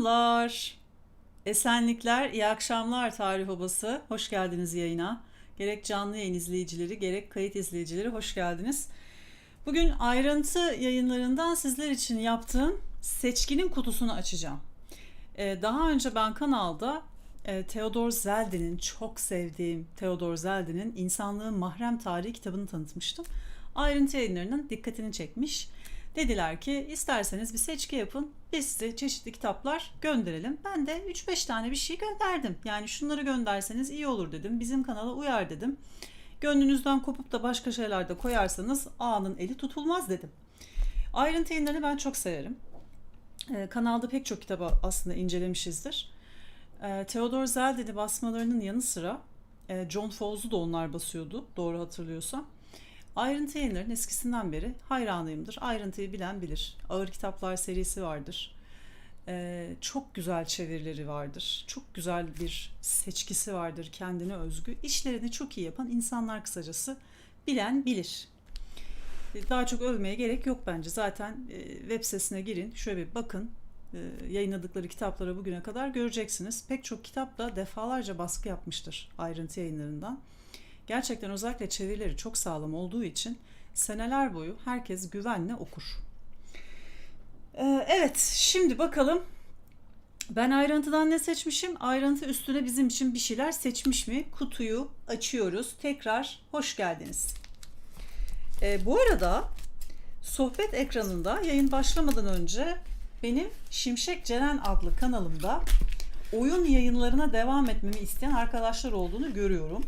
Selamlar. Esenlikler, iyi akşamlar Tarih Obası. Hoş geldiniz yayına. Gerek canlı yayın izleyicileri, gerek kayıt izleyicileri hoş geldiniz. Bugün ayrıntı yayınlarından sizler için yaptığım seçkinin kutusunu açacağım. Ee, daha önce ben kanalda e, Theodor Zelde'nin, çok sevdiğim Theodor Zelde'nin İnsanlığın Mahrem Tarihi kitabını tanıtmıştım. Ayrıntı yayınlarının dikkatini çekmiş. Dediler ki isterseniz bir seçki yapın. Biz size çeşitli kitaplar gönderelim. Ben de 3-5 tane bir şey gönderdim. Yani şunları gönderseniz iyi olur dedim. Bizim kanala uyar dedim. Gönlünüzden kopup da başka şeyler de koyarsanız ağanın eli tutulmaz dedim. Ayrıntı yayınlarını ben çok severim. Ee, kanalda pek çok kitabı aslında incelemişizdir. Ee, Theodor Zelde'li basmalarının yanı sıra e, John Fowles'u da onlar basıyordu doğru hatırlıyorsam. Ayrıntı yayınların eskisinden beri hayranıyımdır. Ayrıntıyı bilen bilir. Ağır kitaplar serisi vardır. Ee, çok güzel çevirileri vardır. Çok güzel bir seçkisi vardır kendine özgü. İşlerini çok iyi yapan insanlar kısacası bilen bilir. Ee, Daha çok övmeye gerek yok bence. Zaten e, web sitesine girin, şöyle bir bakın. Ee, Yayınladıkları kitaplara bugüne kadar göreceksiniz. Pek çok kitap da defalarca baskı yapmıştır ayrıntı yayınlarından. Gerçekten özellikle çevirileri çok sağlam olduğu için seneler boyu herkes güvenle okur. Ee, evet, şimdi bakalım ben ayrıntıdan ne seçmişim? Ayrıntı üstüne bizim için bir şeyler seçmiş mi? Kutuyu açıyoruz. Tekrar hoş geldiniz. Ee, bu arada sohbet ekranında yayın başlamadan önce benim Şimşek Ceren adlı kanalımda oyun yayınlarına devam etmemi isteyen arkadaşlar olduğunu görüyorum.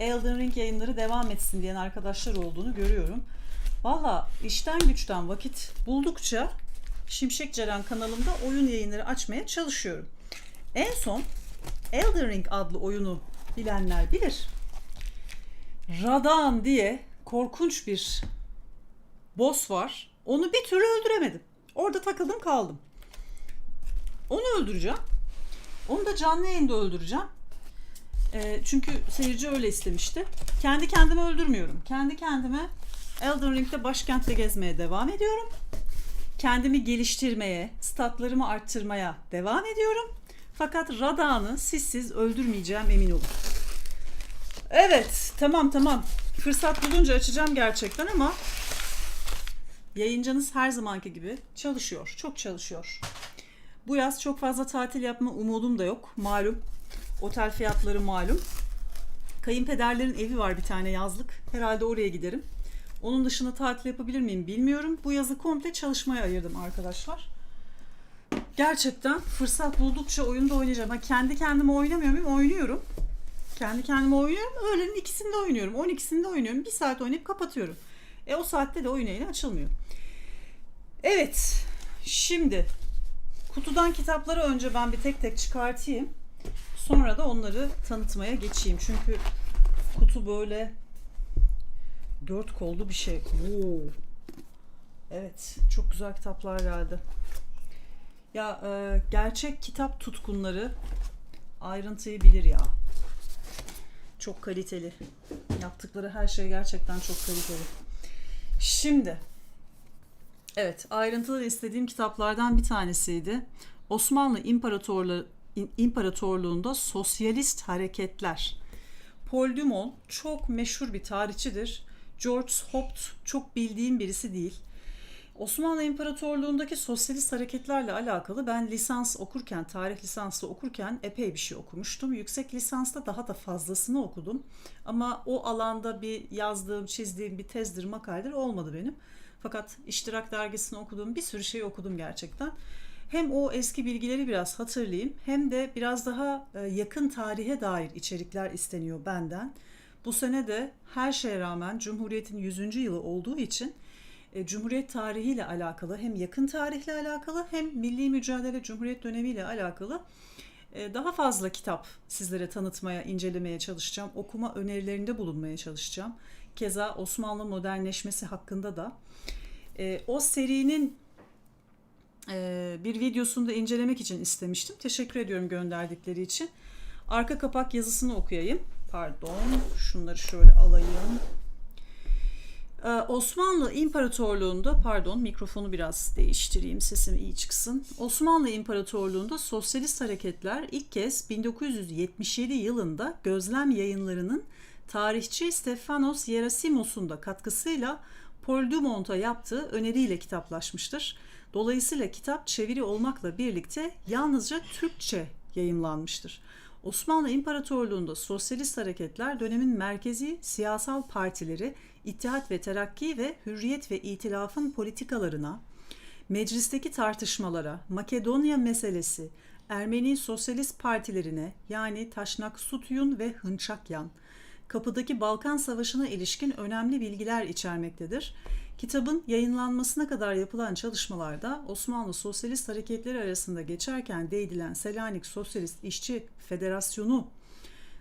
Elden Ring yayınları devam etsin diyen arkadaşlar olduğunu görüyorum. Valla işten güçten vakit buldukça Şimşek Ceren kanalımda oyun yayınları açmaya çalışıyorum. En son Elden Ring adlı oyunu bilenler bilir. Radan diye korkunç bir boss var. Onu bir türlü öldüremedim. Orada takıldım kaldım. Onu öldüreceğim. Onu da canlı yayında öldüreceğim. E, çünkü seyirci öyle istemişti. Kendi kendimi öldürmüyorum. Kendi kendime Elden Ring'de başkentte gezmeye devam ediyorum. Kendimi geliştirmeye, statlarımı arttırmaya devam ediyorum. Fakat Radan'ı sizsiz öldürmeyeceğim emin olun. Evet, tamam tamam. Fırsat bulunca açacağım gerçekten ama yayıncınız her zamanki gibi çalışıyor. Çok çalışıyor. Bu yaz çok fazla tatil yapma umudum da yok. Malum Otel fiyatları malum. Kayınpederlerin evi var bir tane yazlık. Herhalde oraya giderim. Onun dışında tatil yapabilir miyim bilmiyorum. Bu yazı komple çalışmaya ayırdım arkadaşlar. Gerçekten fırsat buldukça oyunda oynayacağım. Ha, kendi kendime oynamıyor muyum? Oynuyorum. Kendi kendime oynuyorum. Öğlenin ikisinde oynuyorum. 12'sinde oynuyorum. Bir saat oynayıp kapatıyorum. E o saatte de oyun yayını açılmıyor. Evet. Şimdi kutudan kitapları önce ben bir tek tek çıkartayım. Sonra da onları tanıtmaya geçeyim. Çünkü kutu böyle dört kollu bir şey. Oo. Evet, çok güzel kitaplar geldi. Ya e, gerçek kitap tutkunları ayrıntıyı bilir ya. Çok kaliteli. Yaptıkları her şey gerçekten çok kaliteli. Şimdi Evet, ayrıntılı istediğim kitaplardan bir tanesiydi. Osmanlı İmparatorluğu İmparatorluğunda sosyalist hareketler. Paul Dumont çok meşhur bir tarihçidir. George Hopt çok bildiğim birisi değil. Osmanlı İmparatorluğundaki sosyalist hareketlerle alakalı ben lisans okurken, tarih lisansı okurken epey bir şey okumuştum. Yüksek lisansta daha da fazlasını okudum. Ama o alanda bir yazdığım, çizdiğim bir tezdir, makaledir olmadı benim. Fakat İştirak dergisini okuduğum bir sürü şey okudum gerçekten hem o eski bilgileri biraz hatırlayayım hem de biraz daha e, yakın tarihe dair içerikler isteniyor benden. Bu sene de her şeye rağmen Cumhuriyet'in 100. yılı olduğu için e, Cumhuriyet tarihiyle alakalı hem yakın tarihle alakalı hem milli mücadele Cumhuriyet dönemiyle alakalı e, daha fazla kitap sizlere tanıtmaya, incelemeye çalışacağım. Okuma önerilerinde bulunmaya çalışacağım. Keza Osmanlı modernleşmesi hakkında da. O serinin bir videosunu da incelemek için istemiştim. Teşekkür ediyorum gönderdikleri için. Arka kapak yazısını okuyayım. Pardon, şunları şöyle alayım. Ee, Osmanlı İmparatorluğu'nda, pardon mikrofonu biraz değiştireyim sesim iyi çıksın. Osmanlı İmparatorluğu'nda sosyalist hareketler ilk kez 1977 yılında gözlem yayınlarının tarihçi Stefanos Gerasimos'un da katkısıyla Paul Dumont'a yaptığı öneriyle kitaplaşmıştır. Dolayısıyla kitap çeviri olmakla birlikte yalnızca Türkçe yayımlanmıştır. Osmanlı İmparatorluğu'nda sosyalist hareketler dönemin merkezi siyasal partileri İttihat ve Terakki ve Hürriyet ve İtilaf'ın politikalarına, meclisteki tartışmalara, Makedonya meselesi, Ermeni sosyalist partilerine yani Taşnak Sutuyun ve Hınçakyan, kapıdaki Balkan Savaşı'na ilişkin önemli bilgiler içermektedir. Kitabın yayınlanmasına kadar yapılan çalışmalarda Osmanlı Sosyalist Hareketleri arasında geçerken değinilen Selanik Sosyalist İşçi Federasyonu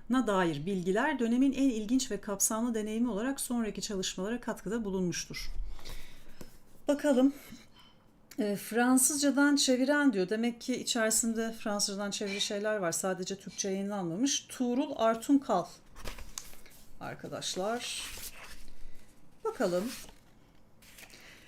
na dair bilgiler dönemin en ilginç ve kapsamlı deneyimi olarak sonraki çalışmalara katkıda bulunmuştur. Bakalım e, Fransızcadan çeviren diyor. Demek ki içerisinde Fransızcadan çeviri şeyler var. Sadece Türkçe yayınlanmamış. Tuğrul Artunkal arkadaşlar. Bakalım.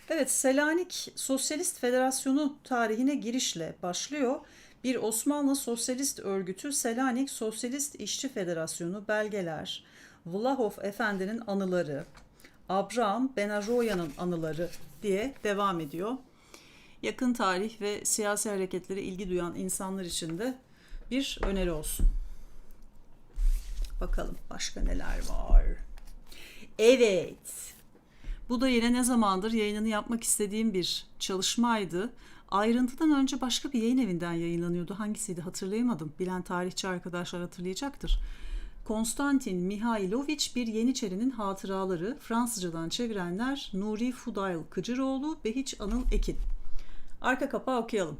Evet, Selanik Sosyalist Federasyonu tarihine girişle başlıyor. Bir Osmanlı Sosyalist Örgütü Selanik Sosyalist İşçi Federasyonu belgeler, Vlahov Efendi'nin anıları, Abraham Benaroya'nın anıları diye devam ediyor. Yakın tarih ve siyasi hareketlere ilgi duyan insanlar için de bir öneri olsun. Bakalım başka neler var. Evet. Bu da yine ne zamandır yayınını yapmak istediğim bir çalışmaydı. Ayrıntıdan önce başka bir yayın evinden yayınlanıyordu. Hangisiydi hatırlayamadım. Bilen tarihçi arkadaşlar hatırlayacaktır. Konstantin Mihailoviç bir Yeniçerinin hatıraları Fransızcadan çevirenler Nuri Fudayl Kıcıroğlu, Behiç Anıl Ekin. Arka kapağı okuyalım.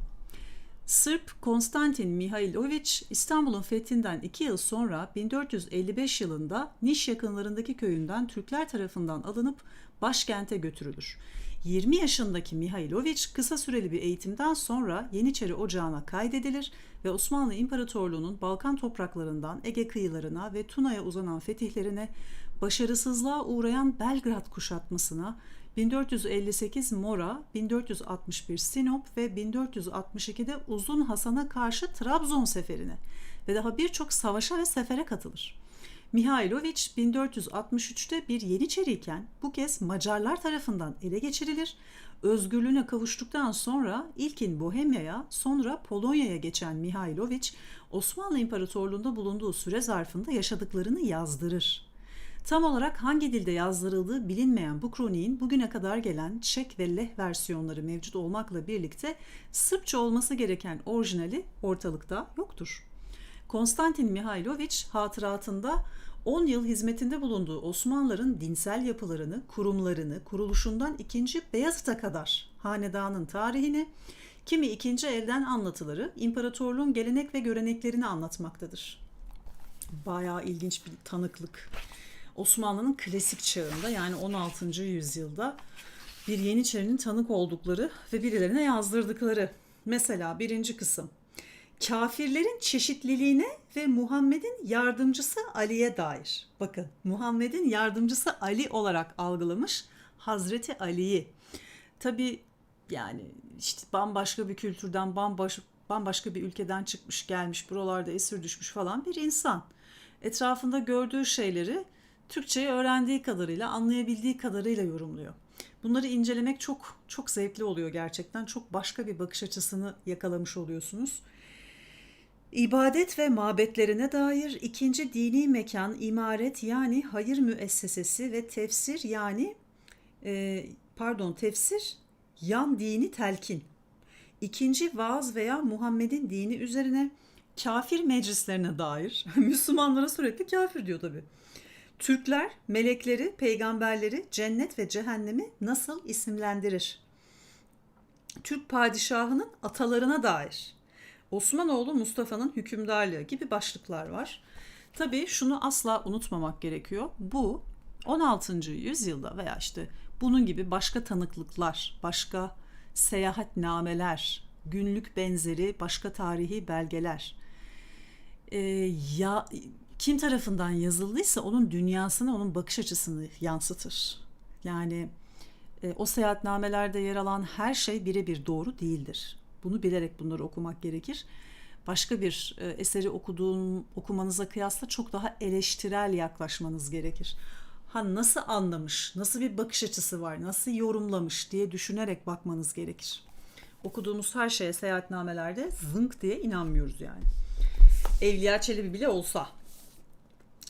Sırp Konstantin Mihailoviç İstanbul'un fethinden iki yıl sonra 1455 yılında Niş yakınlarındaki köyünden Türkler tarafından alınıp başkente götürülür. 20 yaşındaki Mihailoviç kısa süreli bir eğitimden sonra Yeniçeri Ocağı'na kaydedilir ve Osmanlı İmparatorluğu'nun Balkan topraklarından Ege kıyılarına ve Tuna'ya uzanan fetihlerine başarısızlığa uğrayan Belgrad kuşatmasına 1458 Mora, 1461 Sinop ve 1462'de Uzun Hasan'a karşı Trabzon seferine ve daha birçok savaşa ve sefere katılır. Mihailoviç 1463'te bir Yeniçeriyken bu kez Macarlar tarafından ele geçirilir. Özgürlüğüne kavuştuktan sonra ilkin Bohemya'ya sonra Polonya'ya geçen Mihailoviç Osmanlı İmparatorluğu'nda bulunduğu süre zarfında yaşadıklarını yazdırır. Tam olarak hangi dilde yazdırıldığı bilinmeyen bu kroniğin bugüne kadar gelen Çek ve Leh versiyonları mevcut olmakla birlikte Sırpça olması gereken orijinali ortalıkta yoktur. Konstantin Mihailoviç hatıratında 10 yıl hizmetinde bulunduğu Osmanlıların dinsel yapılarını, kurumlarını, kuruluşundan 2. Beyazıt'a kadar hanedanın tarihini, kimi ikinci elden anlatıları, imparatorluğun gelenek ve göreneklerini anlatmaktadır. Bayağı ilginç bir tanıklık. Osmanlı'nın klasik çağında yani 16. yüzyılda bir Yeniçerinin tanık oldukları ve birilerine yazdırdıkları. Mesela birinci kısım kafirlerin çeşitliliğine ve Muhammed'in yardımcısı Ali'ye dair. Bakın Muhammed'in yardımcısı Ali olarak algılamış Hazreti Ali'yi. Tabi yani işte bambaşka bir kültürden bambaşka, bambaşka bir ülkeden çıkmış gelmiş buralarda esir düşmüş falan bir insan. Etrafında gördüğü şeyleri Türkçeyi öğrendiği kadarıyla anlayabildiği kadarıyla yorumluyor. Bunları incelemek çok çok zevkli oluyor gerçekten. Çok başka bir bakış açısını yakalamış oluyorsunuz. İbadet ve mabetlerine dair ikinci dini mekan, imaret yani hayır müessesesi ve tefsir yani e, pardon tefsir yan dini telkin. İkinci vaaz veya Muhammed'in dini üzerine kafir meclislerine dair Müslümanlara sürekli kafir diyor tabi. Türkler melekleri, peygamberleri, cennet ve cehennemi nasıl isimlendirir? Türk padişahının atalarına dair Osmanoğlu Mustafa'nın hükümdarlığı gibi başlıklar var. Tabii şunu asla unutmamak gerekiyor. Bu 16. yüzyılda veya işte bunun gibi başka tanıklıklar, başka seyahatnameler, günlük benzeri başka tarihi belgeler e, ya kim tarafından yazıldıysa onun dünyasını, onun bakış açısını yansıtır. Yani e, o seyahatnamelerde yer alan her şey birebir doğru değildir. Bunu bilerek bunları okumak gerekir. Başka bir e, eseri okuduğun okumanıza kıyasla çok daha eleştirel yaklaşmanız gerekir. Ha nasıl anlamış, nasıl bir bakış açısı var, nasıl yorumlamış diye düşünerek bakmanız gerekir. Okuduğumuz her şeye seyahatnamelerde zınk diye inanmıyoruz yani. Evliya Çelebi bile olsa.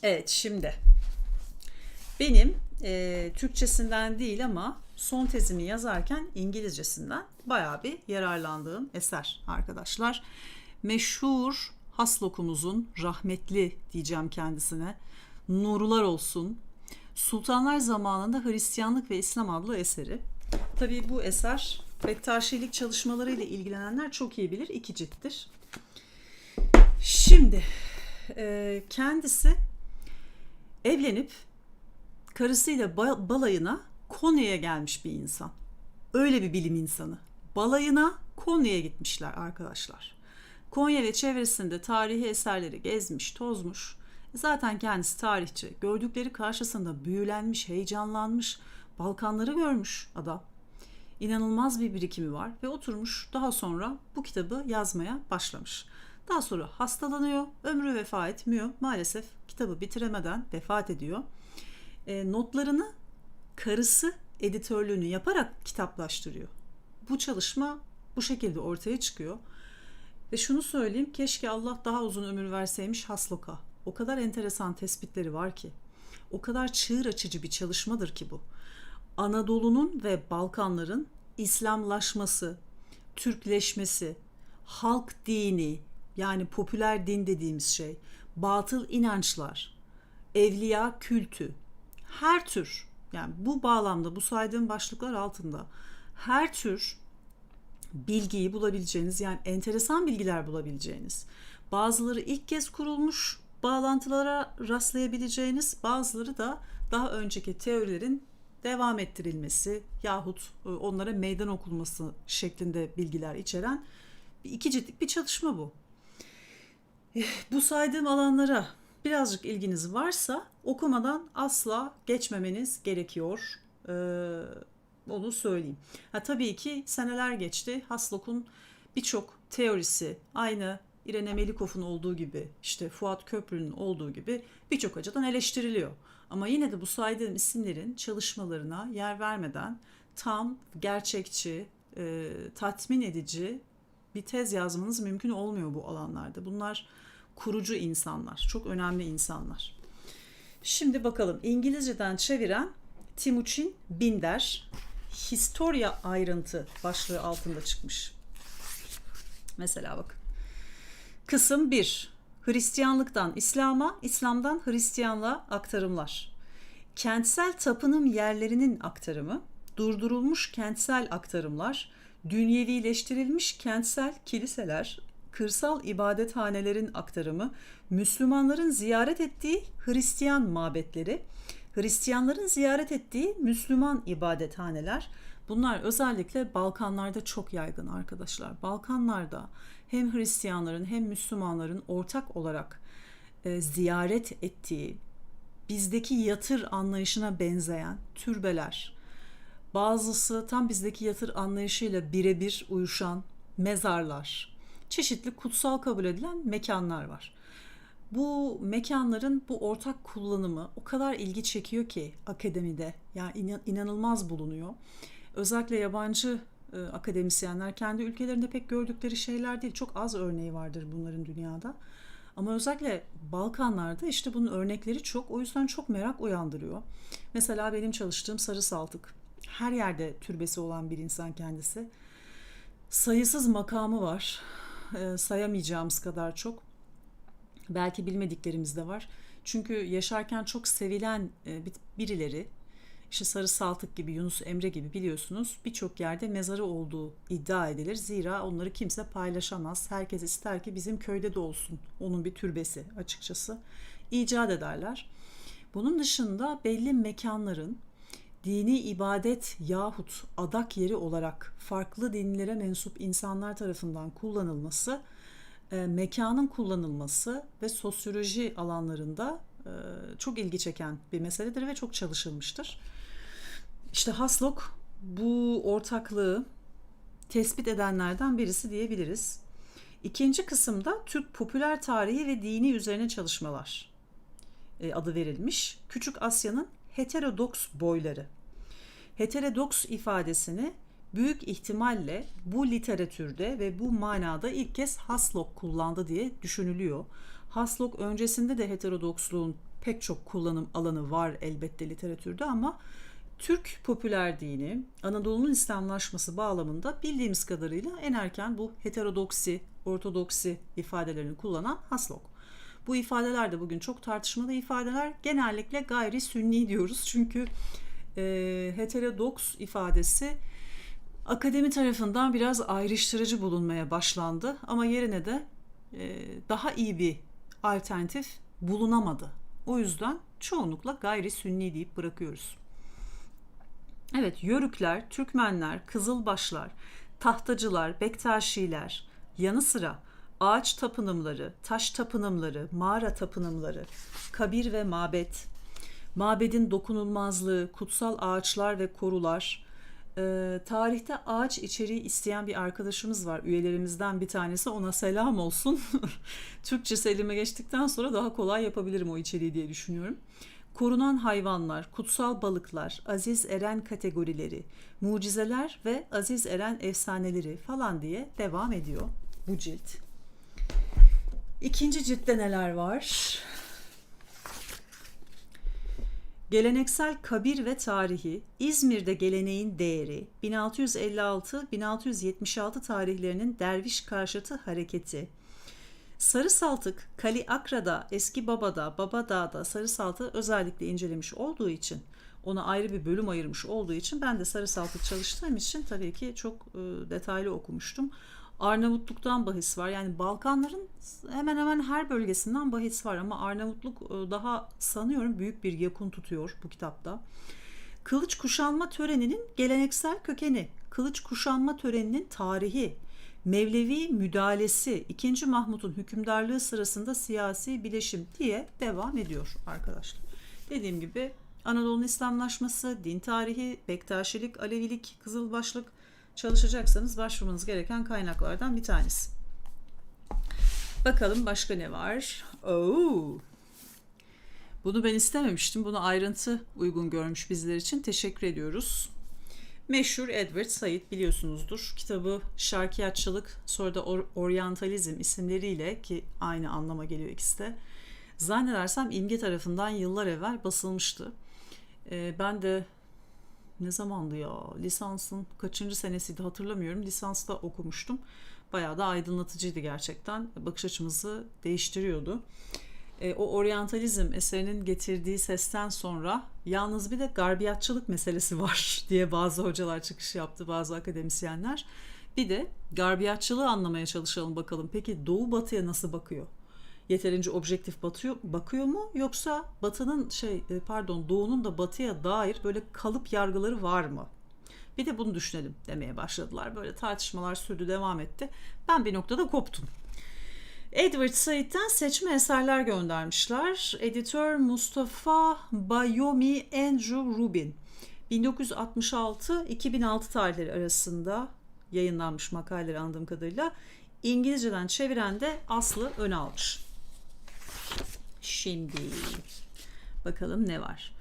Evet şimdi benim e, Türkçesinden değil ama son tezimi yazarken İngilizcesinden bayağı bir yararlandığım eser arkadaşlar. Meşhur Haslokumuzun rahmetli diyeceğim kendisine. Nurlar olsun. Sultanlar zamanında Hristiyanlık ve İslam adlı eseri. Tabii bu eser Bektaşilik çalışmalarıyla ilgilenenler çok iyi bilir. İki cilttir. Şimdi e, kendisi evlenip karısıyla balayına Konya'ya gelmiş bir insan. Öyle bir bilim insanı. Balayına Konya'ya gitmişler arkadaşlar. Konya ve çevresinde tarihi eserleri gezmiş, tozmuş. Zaten kendisi tarihçi. Gördükleri karşısında büyülenmiş, heyecanlanmış. Balkanları görmüş adam. İnanılmaz bir birikimi var ve oturmuş daha sonra bu kitabı yazmaya başlamış. Daha sonra hastalanıyor, ömrü vefa etmiyor. Maalesef kitabı bitiremeden vefat ediyor. E, notlarını karısı editörlüğünü yaparak kitaplaştırıyor. Bu çalışma bu şekilde ortaya çıkıyor. Ve şunu söyleyeyim, keşke Allah daha uzun ömür verseymiş Haslok'a. O kadar enteresan tespitleri var ki. O kadar çığır açıcı bir çalışmadır ki bu. Anadolu'nun ve Balkanların İslamlaşması, Türkleşmesi, halk dini yani popüler din dediğimiz şey, batıl inançlar, evliya kültü, her tür yani bu bağlamda bu saydığım başlıklar altında her tür bilgiyi bulabileceğiniz yani enteresan bilgiler bulabileceğiniz bazıları ilk kez kurulmuş bağlantılara rastlayabileceğiniz bazıları da daha önceki teorilerin devam ettirilmesi yahut e, onlara meydan okulması şeklinde bilgiler içeren iki ciltlik bir çalışma bu. Eh, bu saydığım alanlara birazcık ilginiz varsa okumadan asla geçmemeniz gerekiyor. Ee, onu söyleyeyim. Ha, tabii ki seneler geçti. Haslok'un birçok teorisi aynı İrene Melikov'un olduğu gibi işte Fuat Köprü'nün olduğu gibi birçok açıdan eleştiriliyor. Ama yine de bu saydığım isimlerin çalışmalarına yer vermeden tam, gerçekçi, e, tatmin edici bir tez yazmanız mümkün olmuyor bu alanlarda. Bunlar kurucu insanlar, çok önemli insanlar. Şimdi bakalım İngilizceden çeviren Timuçin Binder Historia ayrıntı başlığı altında çıkmış. Mesela bakın. Kısım 1. Hristiyanlıktan İslam'a, İslam'dan Hristiyanlığa aktarımlar. Kentsel tapınım yerlerinin aktarımı, durdurulmuş kentsel aktarımlar, dünyevileştirilmiş kentsel kiliseler, kırsal ibadethanelerin aktarımı, Müslümanların ziyaret ettiği Hristiyan mabetleri, Hristiyanların ziyaret ettiği Müslüman ibadethaneler, bunlar özellikle Balkanlarda çok yaygın arkadaşlar. Balkanlarda hem Hristiyanların hem Müslümanların ortak olarak e, ziyaret ettiği, bizdeki yatır anlayışına benzeyen türbeler, bazısı tam bizdeki yatır anlayışıyla birebir uyuşan mezarlar, çeşitli kutsal kabul edilen mekanlar var. Bu mekanların bu ortak kullanımı o kadar ilgi çekiyor ki akademide. Yani inanılmaz bulunuyor. Özellikle yabancı e, akademisyenler kendi ülkelerinde pek gördükleri şeyler değil. Çok az örneği vardır bunların dünyada. Ama özellikle Balkanlarda işte bunun örnekleri çok. O yüzden çok merak uyandırıyor. Mesela benim çalıştığım Sarı Saltık. Her yerde türbesi olan bir insan kendisi. Sayısız makamı var. E, sayamayacağımız kadar çok. Belki bilmediklerimiz de var. Çünkü yaşarken çok sevilen e, birileri işte Sarı Saltık gibi, Yunus Emre gibi biliyorsunuz birçok yerde mezarı olduğu iddia edilir. Zira onları kimse paylaşamaz. Herkes ister ki bizim köyde de olsun. Onun bir türbesi açıkçası. icat ederler. Bunun dışında belli mekanların dini ibadet yahut adak yeri olarak farklı dinlere mensup insanlar tarafından kullanılması, e, mekanın kullanılması ve sosyoloji alanlarında e, çok ilgi çeken bir meseledir ve çok çalışılmıştır. İşte Haslock bu ortaklığı tespit edenlerden birisi diyebiliriz. İkinci kısımda Türk popüler tarihi ve dini üzerine çalışmalar e, adı verilmiş. Küçük Asya'nın heterodoks boyları. Heterodoks ifadesini büyük ihtimalle bu literatürde ve bu manada ilk kez Haslock kullandı diye düşünülüyor. Haslock öncesinde de heterodoksluğun pek çok kullanım alanı var elbette literatürde ama Türk popüler dini Anadolu'nun İslamlaşması bağlamında bildiğimiz kadarıyla en erken bu heterodoksi, ortodoksi ifadelerini kullanan Haslock. Bu ifadeler de bugün çok tartışmalı ifadeler. Genellikle gayri sünni diyoruz çünkü e, heterodoks ifadesi akademi tarafından biraz ayrıştırıcı bulunmaya başlandı ama yerine de e, daha iyi bir alternatif bulunamadı. O yüzden çoğunlukla gayri sünni deyip bırakıyoruz. Evet, Yörükler, Türkmenler, Kızılbaşlar, Tahtacılar, Bektaşiler, yanı sıra ağaç tapınımları, taş tapınımları, mağara tapınımları, kabir ve mabet, mabedin dokunulmazlığı, kutsal ağaçlar ve korular, e, tarihte ağaç içeriği isteyen bir arkadaşımız var. Üyelerimizden bir tanesi ona selam olsun. Türkçe elime geçtikten sonra daha kolay yapabilirim o içeriği diye düşünüyorum. Korunan hayvanlar, kutsal balıklar, aziz eren kategorileri, mucizeler ve aziz eren efsaneleri falan diye devam ediyor bu cilt. İkinci ciltte neler var? Geleneksel kabir ve tarihi, İzmir'de geleneğin değeri, 1656-1676 tarihlerinin derviş karşıtı hareketi, Sarı Saltık, Kali Akra'da, Eski Baba'da, Babadağ'da Sarı Saltık'ı özellikle incelemiş olduğu için, ona ayrı bir bölüm ayırmış olduğu için ben de Sarı Saltık çalıştığım için tabii ki çok e, detaylı okumuştum. Arnavutluk'tan bahis var. Yani Balkanların hemen hemen her bölgesinden bahis var ama Arnavutluk e, daha sanıyorum büyük bir yakın tutuyor bu kitapta. Kılıç kuşanma töreninin geleneksel kökeni, kılıç kuşanma töreninin tarihi, Mevlevi müdahalesi 2. Mahmut'un hükümdarlığı sırasında siyasi bileşim diye devam ediyor arkadaşlar. Dediğim gibi Anadolu'nun İslamlaşması, din tarihi, Bektaşilik, Alevilik, Kızılbaşlık çalışacaksanız başvurmanız gereken kaynaklardan bir tanesi. Bakalım başka ne var? Oo. Bunu ben istememiştim. Bunu ayrıntı uygun görmüş bizler için. Teşekkür ediyoruz. Meşhur Edward Said biliyorsunuzdur. Kitabı Şarkiyatçılık sonra da Or- Oryantalizm isimleriyle ki aynı anlama geliyor ikisi de. Zannedersem İmge tarafından yıllar evvel basılmıştı. Ee, ben de ne zamandı ya lisansın kaçıncı senesiydi hatırlamıyorum. Lisansta okumuştum. Bayağı da aydınlatıcıydı gerçekten. Bakış açımızı değiştiriyordu e, o oryantalizm eserinin getirdiği sesten sonra yalnız bir de garbiyatçılık meselesi var diye bazı hocalar çıkış yaptı, bazı akademisyenler. Bir de garbiyatçılığı anlamaya çalışalım bakalım. Peki Doğu Batı'ya nasıl bakıyor? Yeterince objektif batıyor, bakıyor mu? Yoksa Batı'nın şey e, pardon Doğu'nun da Batı'ya dair böyle kalıp yargıları var mı? Bir de bunu düşünelim demeye başladılar. Böyle tartışmalar sürdü, devam etti. Ben bir noktada koptum. Edward Said'den seçme eserler göndermişler. Editör Mustafa Bayomi Andrew Rubin. 1966-2006 tarihleri arasında yayınlanmış makaleleri anladığım kadarıyla. İngilizceden çeviren de Aslı Önalmış. Şimdi bakalım ne var.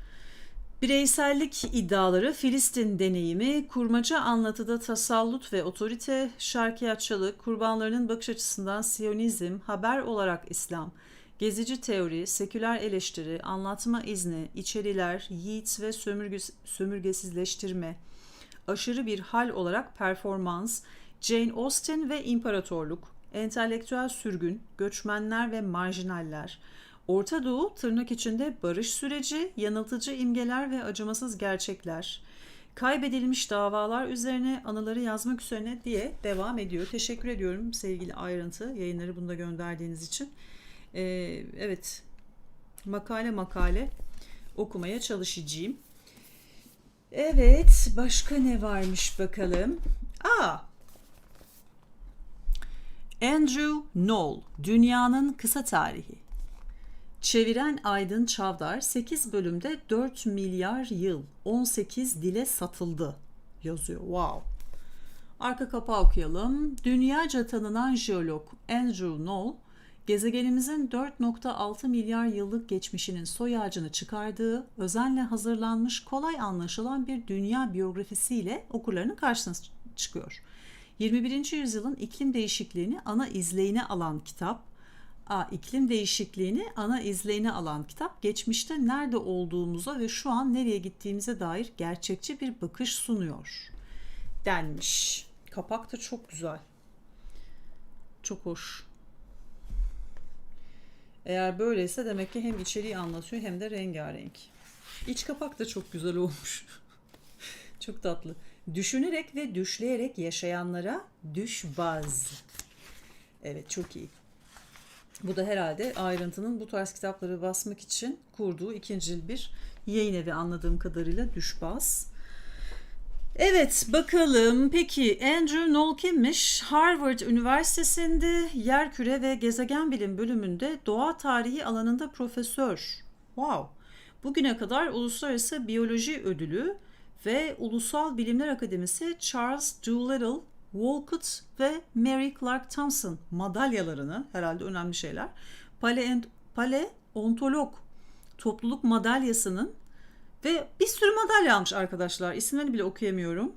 Bireysellik iddiaları, Filistin deneyimi, kurmaca anlatıda tasallut ve otorite, şarkiyatçılık, kurbanlarının bakış açısından Siyonizm, haber olarak İslam, gezici teori, seküler eleştiri, anlatma izni, içeriler, yiğit ve sömürge, sömürgesizleştirme, aşırı bir hal olarak performans, Jane Austen ve imparatorluk, entelektüel sürgün, göçmenler ve marjinaller, Orta Doğu tırnak içinde barış süreci, yanıltıcı imgeler ve acımasız gerçekler. Kaybedilmiş davalar üzerine anıları yazmak üzerine diye devam ediyor. Teşekkür ediyorum sevgili ayrıntı yayınları bunda gönderdiğiniz için. Ee, evet makale makale okumaya çalışacağım. Evet başka ne varmış bakalım. Aa Andrew Knoll Dünyanın Kısa Tarihi Çeviren Aydın Çavdar 8 bölümde 4 milyar yıl 18 dile satıldı yazıyor. Wow. Arka kapağı okuyalım. Dünyaca tanınan jeolog Andrew Knoll, gezegenimizin 4.6 milyar yıllık geçmişinin soy ağacını çıkardığı, özenle hazırlanmış, kolay anlaşılan bir dünya biyografisiyle okurlarının karşısına çıkıyor. 21. yüzyılın iklim değişikliğini ana izleyine alan kitap, A, iklim değişikliğini ana izleyine alan kitap, geçmişte nerede olduğumuza ve şu an nereye gittiğimize dair gerçekçi bir bakış sunuyor denmiş. Kapak da çok güzel. Çok hoş. Eğer böyleyse demek ki hem içeriği anlatıyor hem de rengarenk. İç kapak da çok güzel olmuş. çok tatlı. Düşünerek ve düşleyerek yaşayanlara düşbaz. Evet çok iyi. Bu da herhalde ayrıntının bu tarz kitapları basmak için kurduğu ikincil bir yayın evi anladığım kadarıyla düşbaz. Evet bakalım peki Andrew Knoll kimmiş? Harvard Üniversitesi'nde yerküre ve gezegen bilim bölümünde doğa tarihi alanında profesör. Wow. Bugüne kadar Uluslararası Biyoloji Ödülü ve Ulusal Bilimler Akademisi Charles Doolittle, Wolcott ve Mary Clark Thompson madalyalarını herhalde önemli şeyler. Paleont paleontolog topluluk madalyasının ve bir sürü madalya almış arkadaşlar. İsimlerini bile okuyamıyorum.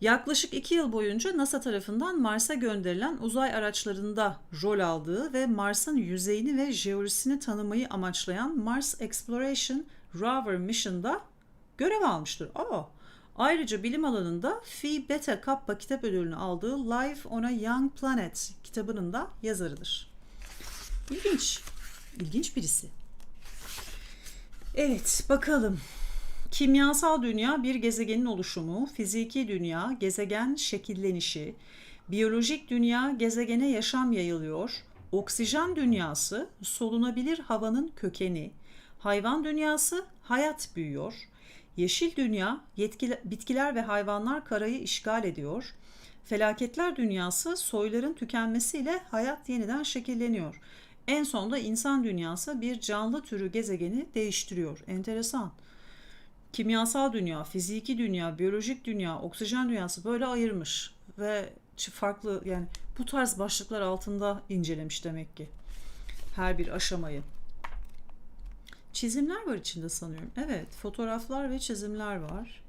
Yaklaşık iki yıl boyunca NASA tarafından Mars'a gönderilen uzay araçlarında rol aldığı ve Mars'ın yüzeyini ve jeolojisini tanımayı amaçlayan Mars Exploration Rover Mission'da görev almıştır. Aa, ayrıca bilim alanında Phi Beta Kappa kitap ödülünü aldığı Life on a Young Planet kitabının da yazarıdır. İlginç. İlginç birisi. Evet, bakalım. Kimyasal dünya bir gezegenin oluşumu, fiziki dünya gezegen şekillenişi, biyolojik dünya gezegene yaşam yayılıyor, oksijen dünyası solunabilir havanın kökeni, hayvan dünyası hayat büyüyor, yeşil dünya yetkili, bitkiler ve hayvanlar karayı işgal ediyor, felaketler dünyası soyların tükenmesiyle hayat yeniden şekilleniyor. En sonunda insan dünyası bir canlı türü gezegeni değiştiriyor. Enteresan. Kimyasal dünya, fiziki dünya, biyolojik dünya, oksijen dünyası böyle ayırmış ve farklı yani bu tarz başlıklar altında incelemiş demek ki her bir aşamayı. Çizimler var içinde sanıyorum. Evet, fotoğraflar ve çizimler var.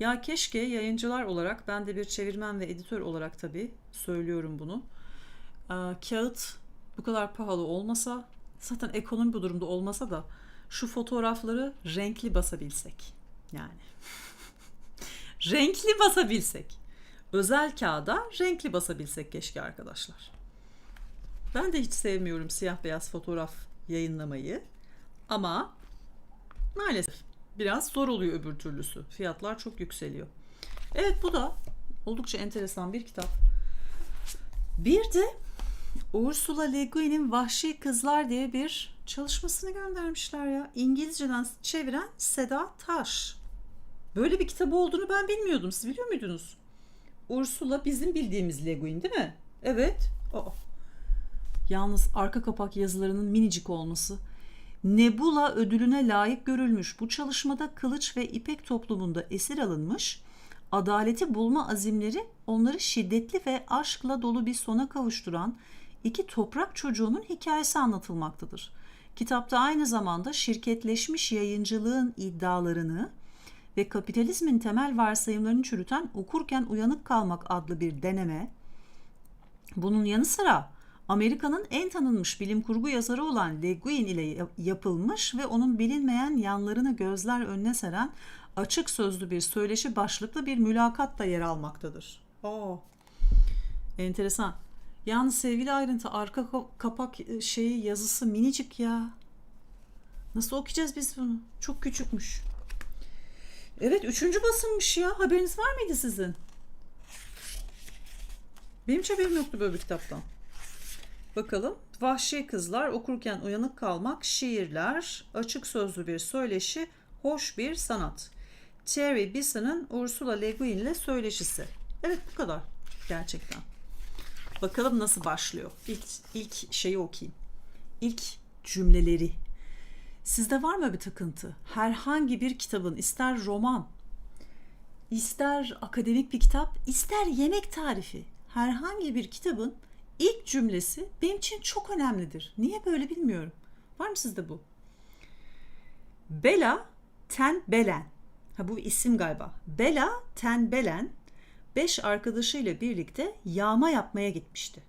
Ya keşke yayıncılar olarak ben de bir çevirmen ve editör olarak tabii söylüyorum bunu. Kağıt bu kadar pahalı olmasa zaten ekonomi bu durumda olmasa da şu fotoğrafları renkli basabilsek yani renkli basabilsek özel kağıda renkli basabilsek keşke arkadaşlar. Ben de hiç sevmiyorum siyah beyaz fotoğraf yayınlamayı ama maalesef biraz zor oluyor öbür türlüsü. Fiyatlar çok yükseliyor. Evet bu da oldukça enteresan bir kitap. Bir de Ursula Le Guin'in Vahşi Kızlar diye bir çalışmasını göndermişler ya. İngilizceden çeviren Seda Taş. Böyle bir kitabı olduğunu ben bilmiyordum. Siz biliyor muydunuz? Ursula bizim bildiğimiz Le Guin değil mi? Evet. O. Yalnız arka kapak yazılarının minicik olması. Nebula ödülüne layık görülmüş bu çalışmada kılıç ve ipek toplumunda esir alınmış, adaleti bulma azimleri onları şiddetli ve aşkla dolu bir sona kavuşturan iki toprak çocuğunun hikayesi anlatılmaktadır. Kitapta aynı zamanda şirketleşmiş yayıncılığın iddialarını ve kapitalizmin temel varsayımlarını çürüten Okurken Uyanık Kalmak adlı bir deneme, bunun yanı sıra Amerika'nın en tanınmış bilim kurgu yazarı olan Le Guin ile yapılmış ve onun bilinmeyen yanlarını gözler önüne seren açık sözlü bir söyleşi başlıklı bir mülakat da yer almaktadır. Oo. Enteresan. Yalnız sevgili ayrıntı arka kapak şeyi yazısı minicik ya. Nasıl okuyacağız biz bunu? Çok küçükmüş. Evet üçüncü basınmış ya. Haberiniz var mıydı sizin? Benim hiç haberim yoktu böyle bir kitaptan. Bakalım. Vahşi Kızlar, Okurken Uyanık Kalmak, Şiirler, Açık Sözlü Bir Söyleşi, Hoş Bir Sanat. Terry Bisson'ın Ursula Le Guin ile söyleşisi. Evet bu kadar gerçekten. Bakalım nasıl başlıyor. İlk, ilk şeyi okuyayım. İlk cümleleri. Sizde var mı bir takıntı? Herhangi bir kitabın ister roman, ister akademik bir kitap, ister yemek tarifi, herhangi bir kitabın ilk cümlesi benim için çok önemlidir. Niye böyle bilmiyorum. Var mı sizde bu? Bela Ten Belen. Ha bu isim galiba. Bela Ten Belen beş arkadaşıyla birlikte yağma yapmaya gitmişti.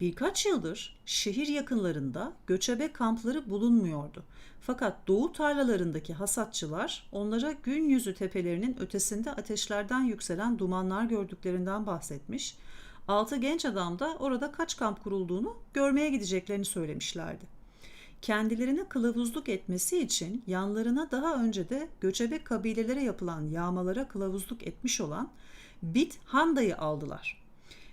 Birkaç yıldır şehir yakınlarında göçebe kampları bulunmuyordu. Fakat doğu tarlalarındaki hasatçılar onlara gün yüzü tepelerinin ötesinde ateşlerden yükselen dumanlar gördüklerinden bahsetmiş. Altı genç adam da orada kaç kamp kurulduğunu görmeye gideceklerini söylemişlerdi. Kendilerine kılavuzluk etmesi için yanlarına daha önce de göçebe kabilelere yapılan yağmalara kılavuzluk etmiş olan Bit Handa'yı aldılar.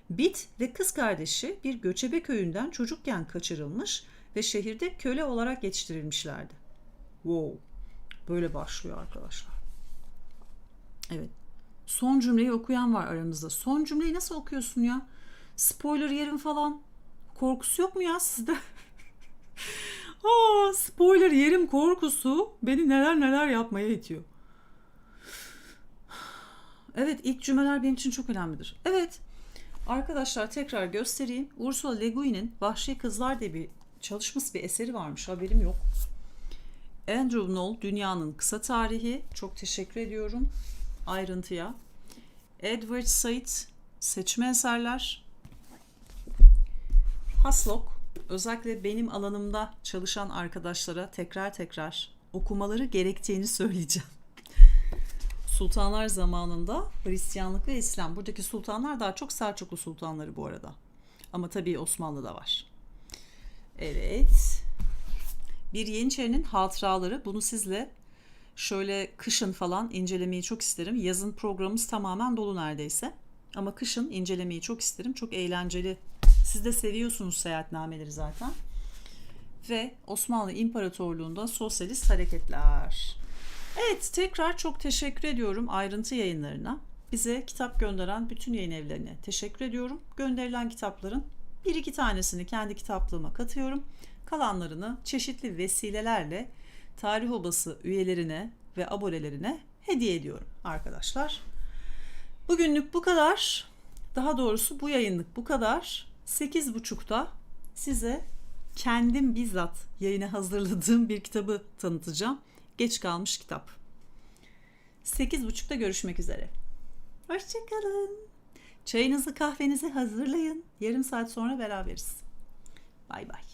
Bit ve kız kardeşi bir göçebe köyünden çocukken kaçırılmış ve şehirde köle olarak yetiştirilmişlerdi. Wow. Böyle başlıyor arkadaşlar. Evet. Son cümleyi okuyan var aramızda. Son cümleyi nasıl okuyorsun ya? Spoiler yerim falan. Korkusu yok mu ya sizde? Aa, spoiler yerim korkusu beni neler neler yapmaya itiyor. Evet ilk cümleler benim için çok önemlidir. Evet arkadaşlar tekrar göstereyim. Ursula Le Guin'in Vahşi Kızlar diye bir çalışması bir eseri varmış haberim yok. Andrew Knoll Dünyanın Kısa Tarihi. Çok teşekkür ediyorum ayrıntıya. Edward Said Seçme Eserler. Haslock özellikle benim alanımda çalışan arkadaşlara tekrar tekrar okumaları gerektiğini söyleyeceğim. Sultanlar zamanında Hristiyanlık ve İslam. Buradaki sultanlar daha çok Selçuklu sultanları bu arada. Ama tabii Osmanlı'da var. Evet. Bir Yeniçerinin hatıraları. Bunu sizle şöyle kışın falan incelemeyi çok isterim. Yazın programımız tamamen dolu neredeyse. Ama kışın incelemeyi çok isterim. Çok eğlenceli. Siz de seviyorsunuz seyahatnameleri zaten. Ve Osmanlı İmparatorluğu'nda sosyalist hareketler. Evet tekrar çok teşekkür ediyorum ayrıntı yayınlarına. Bize kitap gönderen bütün yayın evlerine teşekkür ediyorum. Gönderilen kitapların bir iki tanesini kendi kitaplığıma katıyorum. Kalanlarını çeşitli vesilelerle Tarih Obası üyelerine ve abonelerine hediye ediyorum arkadaşlar. Bugünlük bu kadar. Daha doğrusu bu yayınlık bu kadar. 8.30'da size kendim bizzat yayına hazırladığım bir kitabı tanıtacağım. Geç kalmış kitap. 8.30'da görüşmek üzere. Hoşçakalın. Çayınızı kahvenizi hazırlayın. Yarım saat sonra beraberiz. Bay bay.